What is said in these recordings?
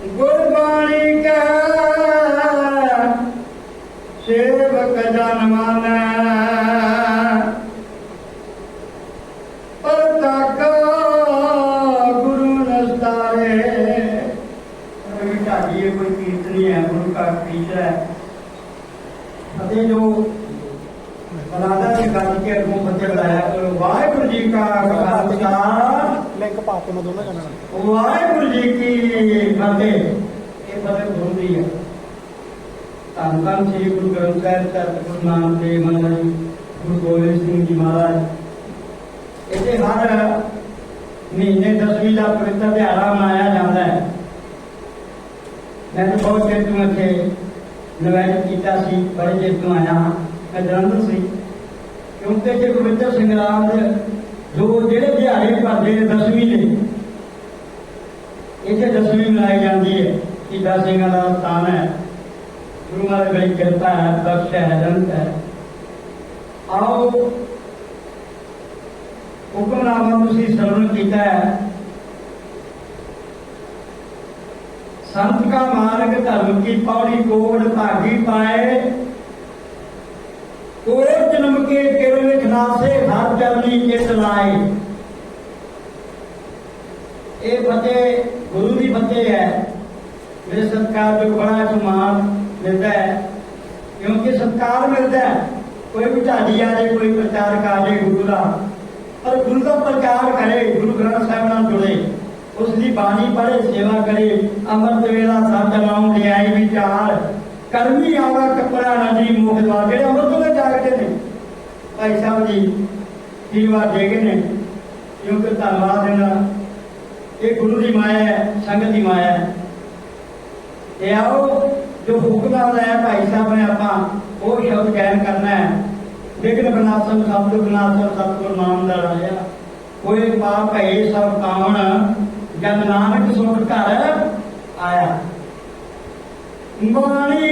Word by Guru Granth Sahib ਧੰਨ ਗੁਰੂ ਨਾਨਕ ਦੇਵ ਮਹਾਰਾਜ ਗੁਰੂ ਗੋਬਿੰਦ ਸਿੰਘ ਜੀ ਮਹਾਰਾਜ। ਇਹਦੇ ਹਰ ਮਹੀਨੇ ਦਸਵੀਂ ਦਾ ਪਵਿੱਤਰ ਦਿਹਾੜਾ ਮਨਾਇਆ ਜਾਂਦਾ ਹੈ। ਮੈਂ ਤਾਂ ਬਹੁਤ ਚਿਰ ਤੋਂ ਇੱਥੇ ਨਿਵੇਦਨ ਕੀਤਾ ਸੀ, ਬੜੇ ਚਿਰ ਤੋਂ ਆਇਆ ਮੈਂ ਜਲੰਧਰ ਸੀ। ਕਿਉਂਕਿ ਜੇ ਪਵਿੱਤਰ ਸੰਗਰਾਮ ਜੋ ਜਿਹੜੇ ਦਿਹਾੜੇ ਭਰਦੇ ਨੇ ਦਸਵੀਂ ਦੇ, ਇੱਥੇ ਦਸਵੀਂ ਮਨਾਈ ਜਾਂਦੀ ਹੈ। ਸ਼ਹੀਦਾਂ ਸਿੰਘਾਂ ਦਾ ਸਥਾਨ ਹੈ। रूमर भाई कहता है दक्ष है, दंत है। और हुक्मनामा उसी श्रवण किया है। संत का मार्ग धर्म की पौड़ी कोड भागी पाए। कोर जन्म के केवल खनासे हर चरणी के चलाए ये फतेह, गुरु की फतेह है। मेरे सत्कार जो बड़ा सम्मान ਮਿਲਦਾ ਹੈ। ਕਿਉਂਕਿ ਸਤਕਾਰ ਮਿਲਦਾ ਹੈ। ਕੋਈ ਵੀ ਢਾਡੀ ਆ ਜੇ ਕੋਈ ਪ੍ਰਚਾਰਕ ਆ ਜੇ ਗੁਰੂ ਦਾ। ਪਰ ਗੁਰੂ ਦਾ ਪ੍ਰਚਾਰ ਕਰੇ, ਗੁਰੂ ਗ੍ਰੰਥ ਸਾਹਿਬ ਨਾਲ ਜੁੜੇ। ਉਸ ਦੀ ਬਾਣੀ ਪੜ੍ਹੇ, ਸੇਵਾ ਕਰੇ, ਅੰਮ੍ਰਿਤ ਵੇਲਾ ਸਭ ਜਗਾਉਂ ਲਿਆਈ ਵਿਚਾਰ ਕਰਮੀ ਆਵਾ ਕਪੜਾ ਨਾ ਜੀ ਮੋਖ ਦਵਾ। ਜਿਹੜੇ ਅੰਮ੍ਰਿਤ ਦੇ ਜਾਗਦੇ ਨੇ, ਭਾਈ ਸਾਹਿਬ ਜੀ ਜੀਵਾ ਦੇਗੇ ਨੇ। ਕਿਉਂਕਿ ਧੰਨਵਾਦ ਇਹਨਾਂ ਇਹ ਗੁਰੂ ਦੀ ਮਾਇਆ ਹੈ, ਸੰਗਤ ਦੀ ਮਾਇਆ ਹੈ। ਇਹ ਆਓ ਜੋ ਹੁਕਮ ਆਇਆ ਭਾਈ ਸਾਹਿਬ ਨੇ ਆਪਾਂ ਉਹ ਸ਼ਬਦ ਗਾਇਨ ਕਰਨਾ ਹੈ। ਵਿਗਨ ਬਨਾਸਨ, ਸਬਦ ਬਨਾਸਨ, ਸਤਿਗੁਰ ਨਾਮ ਦਾ ਰਾਇਆ ਕੋਈ ਪਾਪ ਹੈ ਸਭ ਕਾਵਣ ਜਦ ਨਾਨਕ ਸੁਖ ਘਰ ਆਇਆ। ਬਾਣੀ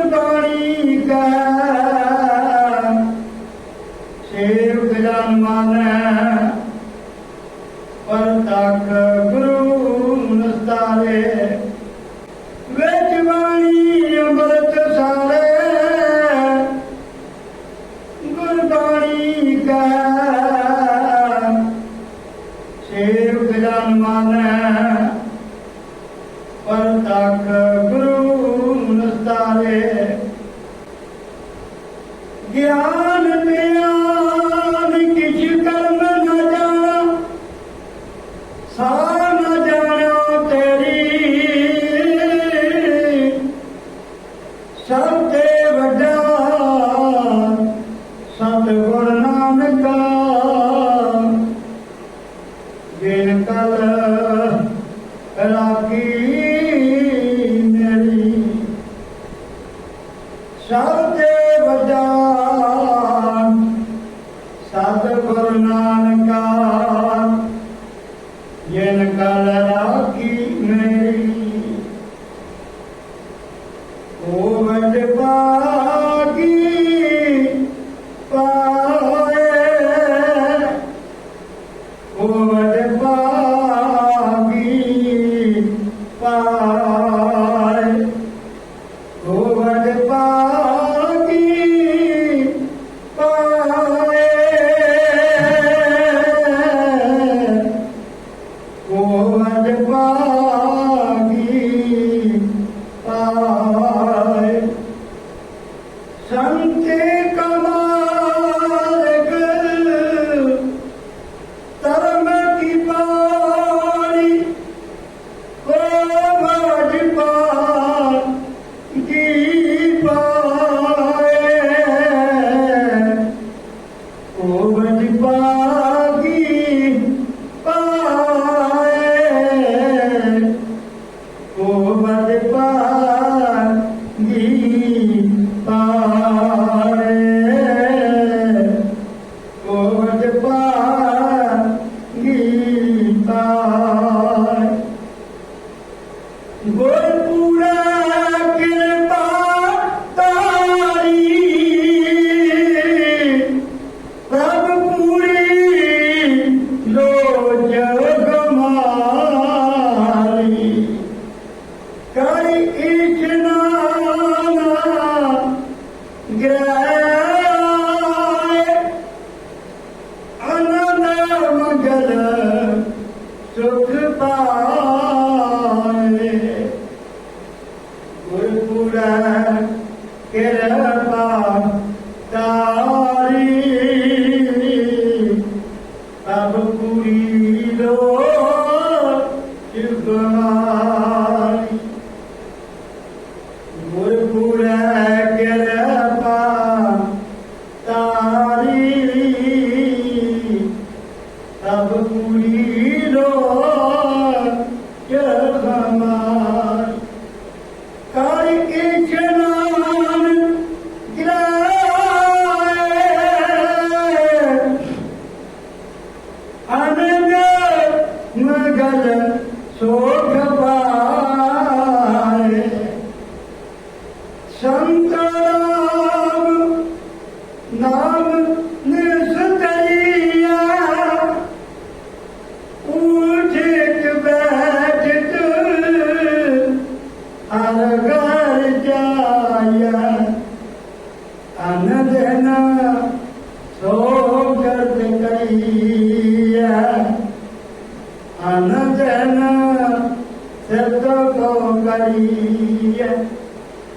बाणी का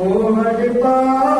Oh my de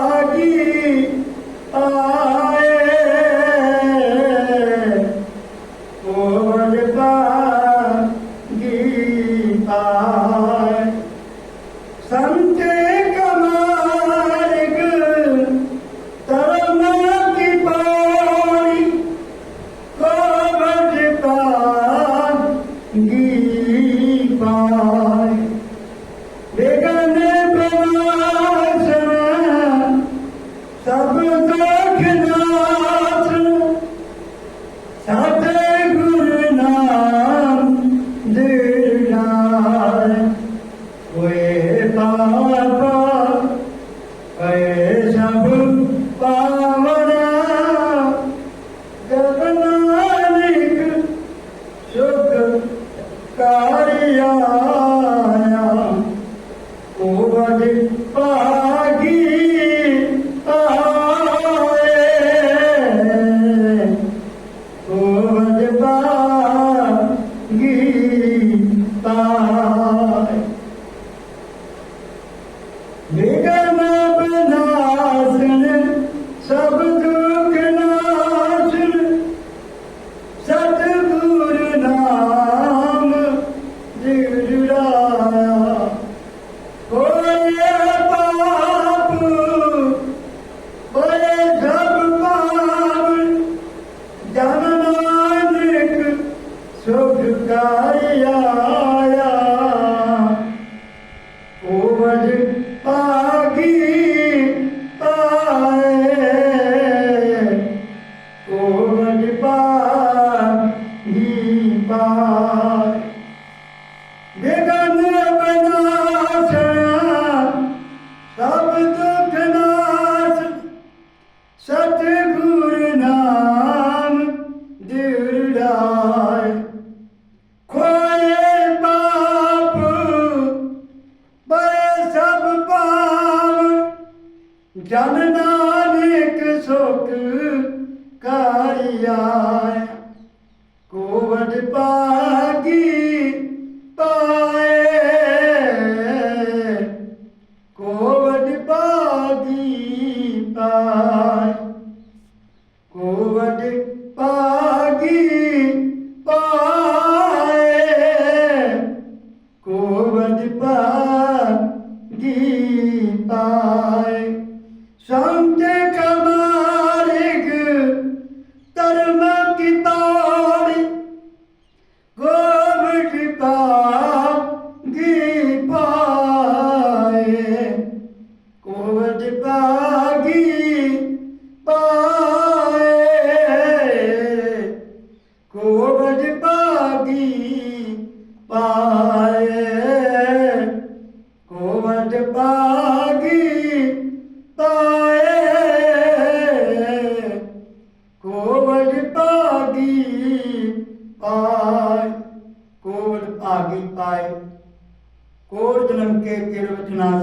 Dante.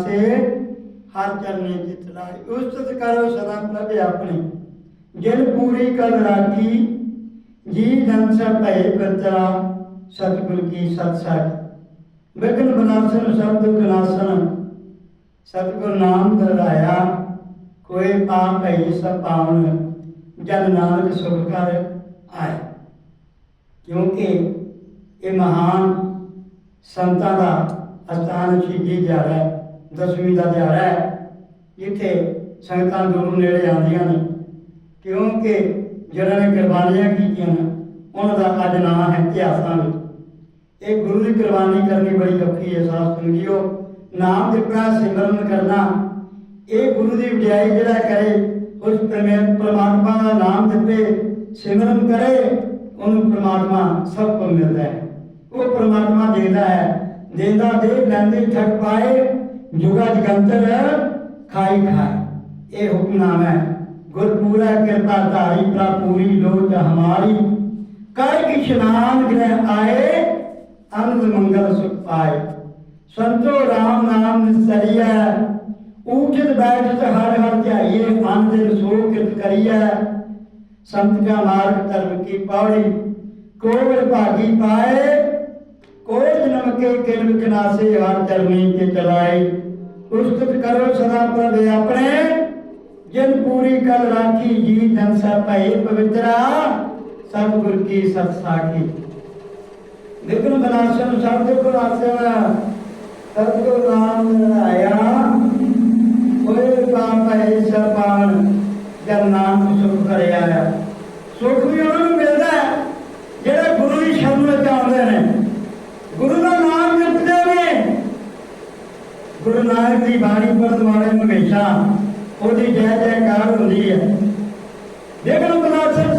से हर चरने चितलाई उस्तत करो सदा प्रभ अपने जिन पूरी कल राखी जी जन सब भय बचरा सतगुर की सत्सठ विघ्न विनाशन सब दुख नाशन सतगुर नाम दराया कोई पाप है सब पावन जन नानक सुख कर आए ਕਿਉਂਕਿ ਇਹ ਮਹਾਨ ਸੰਤਾਂ ਦਾ ਅਸਥਾਨ ਸ਼ਹੀਦੀ ਦਿਹਾੜਾ ਹੈ ਦਸਵੀਂ ਦਾ ਦਿਹਾੜਾ ਹੈ। ਜਿੱਥੇ ਸੰਗਤਾਂ ਦੂਰੋਂ ਨੇੜੇ ਆਉਂਦੀਆਂ ਨੇ। ਕਿਉਂਕਿ ਜਿਹਨਾਂ ਨੇ ਕੁਰਬਾਨੀਆਂ ਕੀਤੀਆਂ ਨੇ, ਉਹਨਾਂ ਦਾ ਅੱਜ ਨਾਂ ਹੈ ਇਤਿਹਾਸਾਂ ਵਿੱਚ। ਇਹ ਗੁਰੂ ਦੀ ਕੁਰਬਾਨੀ ਕਰਨੀ ਬੜੀ ਔਖੀ ਹੈ, ਸਾਧ ਸੰਗਿਓ ਨਾਮ ਜਪਣਾ ਸਿਮਰਨ ਕਰਨਾ, ਇਹ ਗੁਰੂ ਦੀ ਵਡਿਆਈ ਜਿਹੜਾ ਕਰੇ, ਉਸ ਪ੍ਰਮਾਤਮਾ ਦਾ ਨਾਮ ਦਿੱਤੇ, ਸਿਮਰਨ ਕਰੇ, ਉਹਨੂੰ ਪ੍ਰਮਾਤਮਾ ਸਭ ਕੁਝ ਮਿਲਦਾ ਹੈ। ਉਹ ਪ੍ਰਮਾਤਮਾ ਦੇਦਾ ਹੈ। ਦੇਦਾ ਦੇ ਲੈਂਦੇ ਠੱਕ ਪਾਏ ਜੁਗਤ ਗੰਤਰ ਖਾਈ ਖਾਏ ਇਹ ਹੁਕਮਨਾਮ ਹੈ। ਗੁਰਪੂਰਾ ਕਿਰਪਾ ਧਾਰੀ ਪ੍ਰਪੂਰੀ ਲੋਚ ਹਮਾਰੀ। ਕਰ ਕਿ ਸ਼ਨਾਨ ਗ੍ਰਹਿ ਆਏ ਅਨੰਦ ਮੰਗਲ ਸੁਖ ਪਾਏ। ਸੰਤੋ RAM ਨਾਮ ਨਿਸਰੀਐ ਉਠਿਤ ਬੈਠਤ ਹਰ ਹਰ ਧਿਆਈਏ, ਮਨ ਦੇ ਰਸੂਲ ਕਿਰਤ ਕਰੀਐ। ਸੰਤ ਕਾ ਮਾਰਗ ਧਰਮ ਕੀ ਪੌੜੀ, ਕੋਵਿਲ ਭਾਗੀ ਪਾਏ कोई जन्म के किरण किनासे हर चरनी के चलाए। उस्तत करो सदा प्रभ अपने। जिन पूरी कल राखी जी जन सा भय पवित्रा सतगुर की सत साखी। विघ्न विनाशन शब्द विनाशन सतगुर नाम आया। कोई पाप है ਸਾਹਿਬ ਦੀ ਬਾਣੀ ਵਰਤਮਾਨੇ ਹਮੇਸ਼ਾ ਉਹਦੀ ਜੈ ਜੈਕਾਰ ਹੁੰਦੀ ਹੈ। ਦੇਖ ਲਓ ਬਨਾਸਰ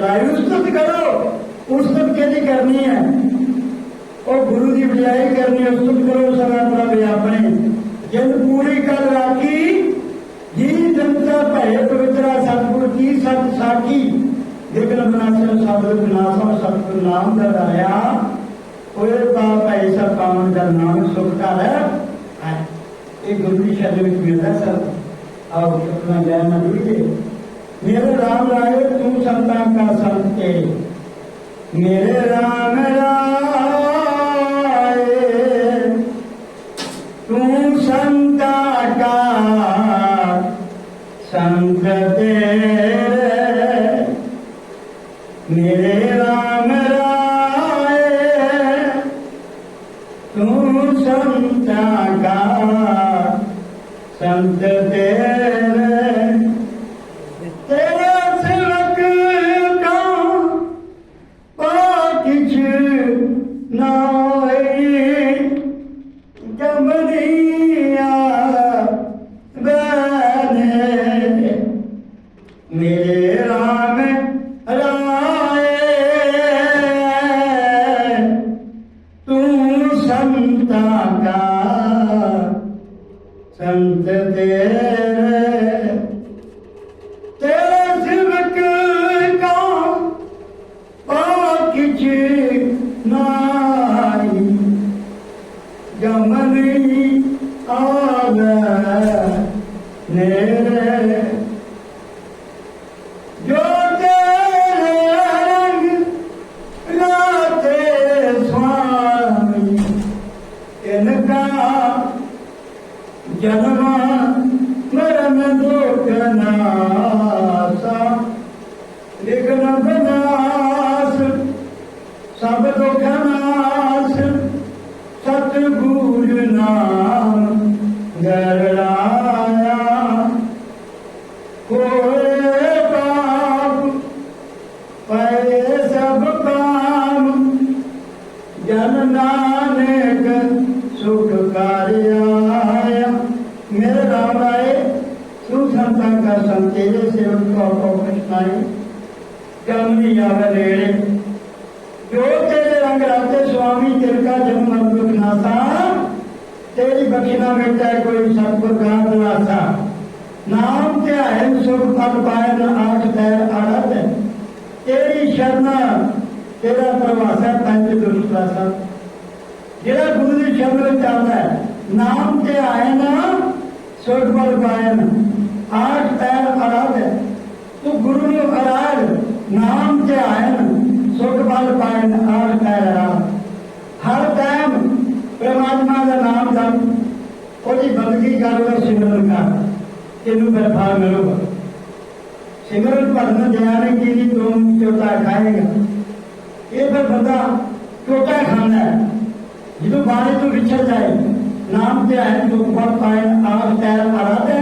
ਰਾਜੂ ਤੁਸੀਂ ਕਰੋ ਉਸ ਤੋਂ ਕਿਹਦੀ ਕਰਨੀ ਹੈ? ਉਹ ਗੁਰੂ ਦੀ ਬਜਾਈ ਕਰਨੀ ਉਸ ਤੋਂ ਕਰੋ, ਸਦਾ ਪ੍ਰਭ ਆਪਣੇ। ਜਿਨ ਪੂਰੀ ਕਰ ਰਾਖੀ, ਜੀ ਜਨਤਾ ਭੈ ਪਵਿੱਤਰਾ ਸਤਿਗੁਰ ਕੀ ਸਤ ਸਾਖੀ। ਦੇਖਣ ਬਨਾਸਨ ਸਬਦ ਬਿਨਾਸਨ ਸਤਿਗੁਰ ਨਾਮ ਦਾ ਰਾਇਆ ਹੋਏ ਪਾਪ ਭੈ ਸਭ ਪਾਵਨ ਦਾ ਨਾਮ ਸੁਖ ਘਰ ਹੈ। ਇਹ ਗੁਰੂ ਦੀ ਸ਼ਬਦ ਵਿੱਚ ਮਿਲਦਾ ਸਰ। ਆਓ, ਆਪਣਾ ਜੈ ਮਨੂ ਜੀ मेरे राम राय तू संता का संत मेरे राम राय तू संता का संत मेरे राम राय तू संता का संत आदाय सुसंतन का संकेत से उनको सेवन को कृष्णाए गमी अवलेड़े जो तेरे रंग राते स्वामी तिरका जन्म दुख ना था तेरी बखिना बेटा कोई सबको गाँव था नाम क्या है? सुख फल पाए न आठ पैर आड़त है। तेरी शरण, तेरा प्रवास है, पंच दुष्ट जेड़ा गुरु शब्द चाहता है, नाम क्या है ना? ਵਿੱਚ ਆਉਂਦਾ ਹੈ ਨਾਮ ਧਿਆਇ ਨਾ ਸੁਖ ਪਦ ਪਾਇਨ ਆਠ ਪੈਰ ਆੜਤ ਤੂੰ ਗੁਰੂ ਨੂੰ ਅਰਾੜ ਨਾਮ ਧਿਆਇਨ ਸੁਖ ਪਦ ਪਾਇਨ ਆਠ ਪੈਰ ਆੜਤ ਹਰ ਟਾਈਮ ਪ੍ਰਮਾਤਮਾ ਦਾ ਨਾਮ ਜਪ ਉਹਦੀ ਬੰਦਗੀ ਕਰ ਉਹਦਾ ਸਿਮਰਨ ਕਰ ਤੈਨੂੰ ਫਿਰ ਫਲ ਮਿਲੂਗਾ ਸਿਮਰਨ ਭਰਨ ਜਾਣੇ ਕੀ ਨਹੀਂ ਤੂੰ ਚੋਟਾ ਖਾਏਗਾ ਇਹ ਫਿਰ ਬੰਦਾ ਚੋਟਾ ਖਾਂਦਾ ਹੈ ਜਦੋਂ ਬਾਣੀ ਤੋਂ ਵਿਛੜ ਜਾਏ नाम जे आहे तो फॉर पॉईंट आवाज़ तयार कराते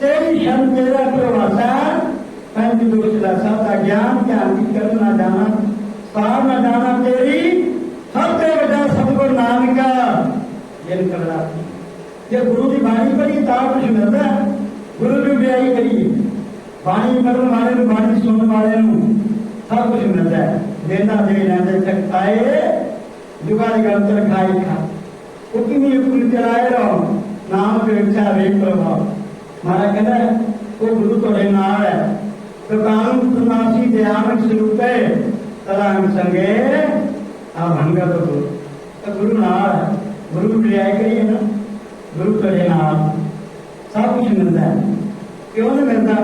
ते क्षमतेला प्रवासात पंच दोषलाचा ज्ञान त्या अंतिकरण ना जाना, पार न जाना तेरी। सबसे बड़ा सतगुर नाम का यह कर रहा ये गुरु की बाणी पर ही ताप सुनता गुरु ने ब्याई करी। बाणी मरण वाले बाणी सुनने वाले सब कुछ मिलता है। देता दे लेते चक्काए है जुगाड़ गलतर खाई खा। उतनी कुंजरायरो नाम पेक्षा अच्छा रे प्रभाव। मारा कहना है, वो गुरु तो रे है। तो काम सुनासी दयामक स्वरूप है। तला संगे आ भंगा तो गुरु तो गुरु नार है। गुरु क्रिया करिए ना। गुरु तो रे नार। सब कुछ मिलता है। क्यों नहीं मिलता?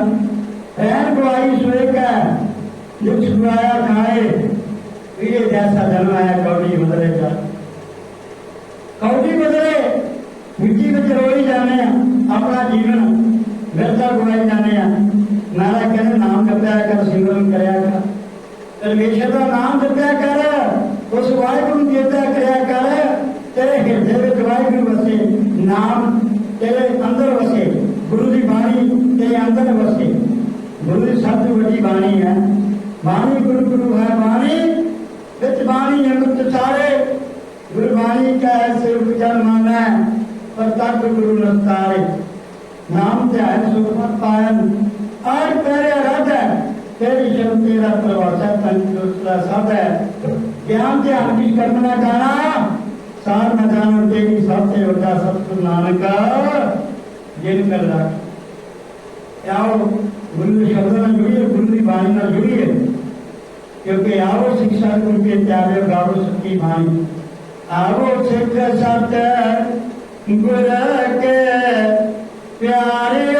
रहन बुलाई सोए का जो छुड़ाया खाए। ये जैसा जन्म आया कौड़ी बदलेगा ਕੌਡੀ ਬਦਲੇ ਜਾ ਵਿੱਚ ਰੋਈ ਜਾਂਦੇ ਆ, ਆਪਣਾ ਜੀਵਨ ਵਿਰਥਾ ਗਵਾਈ ਜਾਂਦੇ ਆ। ਨਾਰਾ ਕਹਿੰਦੇ ਨਾਮ ਜਪਿਆ ਕਰ, ਸਿਮਰਨ ਕਰਿਆ ਕਰ। ਪਰਮੇਸ਼ਰ ਦਾ ਨਾਮ ਜਪਿਆ ਕਰ, ਉਸ ਵਾਹਿਗੁਰੂ ਦੀ ਇੱਜ਼ਤ ਕਰਿਆ ਕਰ, ਤੇਰੇ ਹਿਰਦੇ ਵਿੱਚ ਵਾਹਿਗੁਰੂ ਵਸੇ, ਨਾਮ ਤੇਰੇ ਅੰਦਰ ਵਸੇ, ਗੁਰੂ ਦੀ ਬਾਣੀ ਤੇਰੇ ਅੰਦਰ ਵਸੇ। ਗੁਰੂ ਦੀ ਸਭ ਤੋਂ ਵੱਡੀ ਬਾਣੀ ਹੈ, ਬਾਣੀ ਗੁਰੂ ਗੁਰੂ ਹੈ, ਬਾਣੀ ਵਿੱਚ ਬਾਣੀ ਅੰਮ੍ਰਿਤ ਸਾਰੇ गुरबाणी का सिर्फ़ जमाना प्रताप गुरु रफ्तारे नाम से है सुखमत पायन और तेरे राजा तेरी जन तेरा प्रवासा है सब है। ज्ञान से हम भी कर्म जाना, सार न जानो तेरी सब सबसे होता सबको नानक। जिन कर रहा आओ, गुरु शब्द न जुड़िए, गुरु की वाणी में जुड़िए। क्योंकि आओ शिक्षा, गुरु के प्यारे गाओ सच्ची भाई। आरोप सत के प्यारे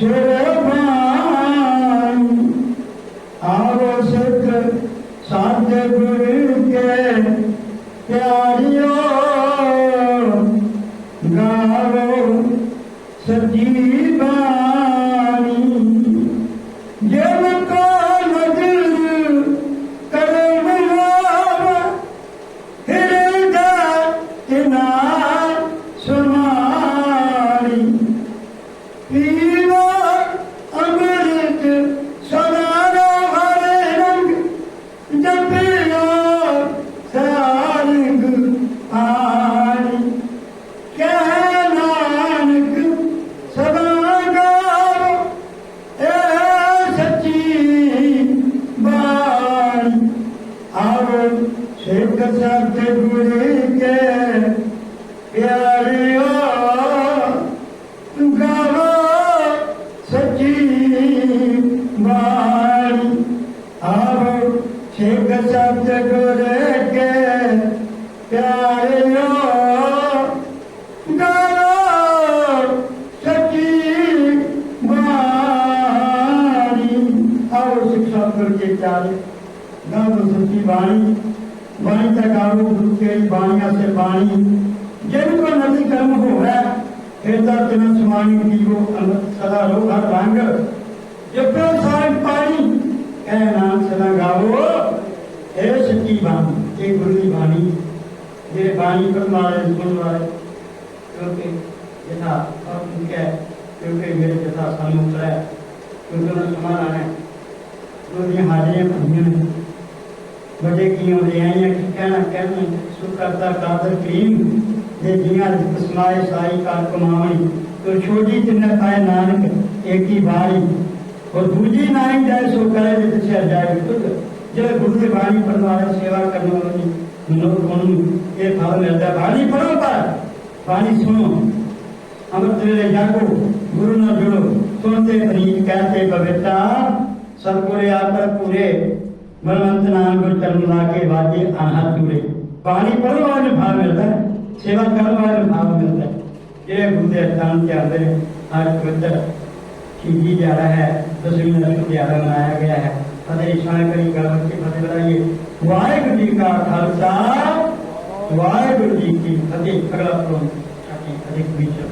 Sure. डालू उसके बानिया से बानी जिन नदी कर्म हो, है? हेतर तिन सुमानी की वो सदा रोग हर रंग ये प्यो पानी। कह नाम सदा गाओ। सच्ची बानी ये गुरु बानी। ये बानी पर क्योंकि यथा और उनके क्योंकि मेरे यथा सन्मुख है, क्योंकि उन्हें समाधान है। जो ये हाजिर हैं बड़े की रियाइयाँ की कहना कहनी सुकरता कादर करीम दे जियाँ समाए साई का कमावणी तो छोटी जन्नत आए नानक एक ही बारी और दूजी नाई जाए सो करे जे जाए खुद जे गुरु की वाणी परमात्मा सेवा करने वाली मनोर कोनु ये भाव मिलता वाणी पढ़ो पर वाणी सुनो अमृत वेले जागो गुरु न जुड़ो सुनते प्रीत कहते पविता सब पूरे आकर पूरे बलवंत नाम को कर्मला के वाद्य आहार दूरे पानी परिवार भाव मिलता है, सेवा करवाने भाव मिलता है। ये गुरुदेव स्थान के अंदर आज पवित्र खींची जा रहा है, दसवीं नस्ल तो द्वारा बनाया गया है। पता फतेह ईशान करी गलत की फतेह बताइए वाहेगुरु जी का खालसा, वाहेगुरु जी की फतेह। अगला प्रोम अधिक विचार